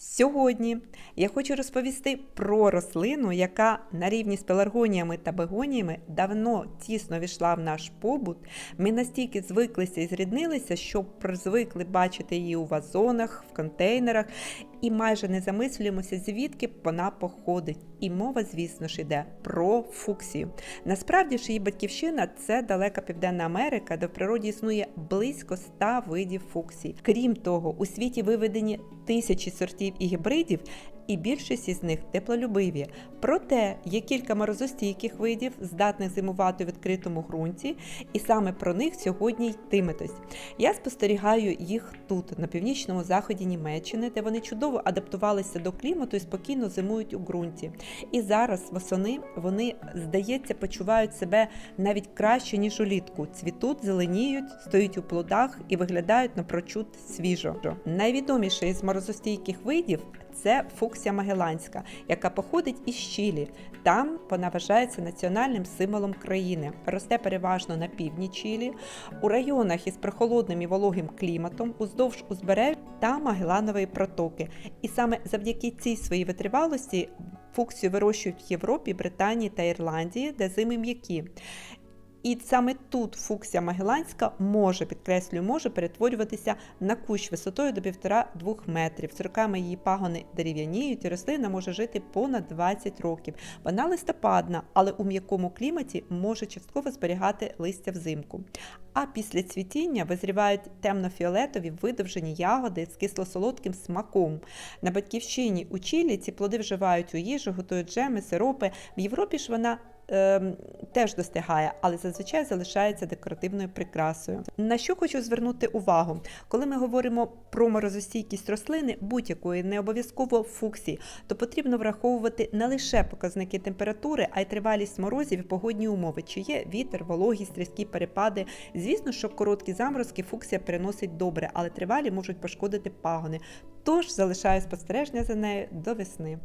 Сьогодні я хочу розповісти про рослину, яка на рівні з пеларгоніями та бегоніями давно тісно війшла в наш побут. Ми настільки звиклися і зріднилися, що звикли бачити її у вазонах, в контейнерах, і майже не замислюємося, звідки вона походить. І мова, звісно ж, йде про фуксію. Насправді ж її батьківщина це далека Південна Америка, де в природі існує близько 100 видів фуксій. Крім того, у світі виведені тисячі сортів і гібридів, і більшість із них теплолюбиві. Проте є кілька морозостійких видів, здатних зимувати у відкритому ґрунті, і саме про них сьогодні йтиметесь. Я спостерігаю їх тут, на північному заході Німеччини, де вони чудово адаптувалися до клімату і спокійно зимують у ґрунті. І зараз восени вони, здається, почувають себе навіть краще, ніж улітку. Цвітуть, зеленіють, стоять у плодах і виглядають напрочуд свіжо. Найвідоміший із морозостійких видів це фуксія магеланська, яка походить із Чилі. Там вона вважається національним символом країни. Росте переважно на півдні Чилі, у районах із прохолодним і вологим кліматом, уздовж узбережжя та Магеланової протоки. І саме завдяки цій своїй витривалості фуксію вирощують в Європі, Британії та Ірландії, де зими м'які. І саме тут фуксія магеланська може, підкреслюю, може перетворюватися на кущ висотою до 1,5-2 метрів. З роками її пагони дерев'яніють, і рослина може жити понад 20 років. Вона листопадна, але у м'якому кліматі може частково зберігати листя взимку. А після цвітіння визрівають темно-фіолетові видовжені ягоди з кисло-солодким смаком. На батьківщині у Чилі ці плоди вживають у їжу, готують джеми, сиропи. В Європі ж вона е, теж достигає, але зазвичай залишається декоративною прикрасою. На що хочу звернути увагу, коли ми говоримо про морозостійкість рослини будь-якої, не обов'язково фуксії, то потрібно враховувати не лише показники температури, а й тривалість морозів і погодні умови, чи є вітер, вологість, різкі перепади. Звісно, що короткі заморозки фуксія переносить добре, але тривалі можуть пошкодити пагони. Тож залишаю спостереження за нею до весни.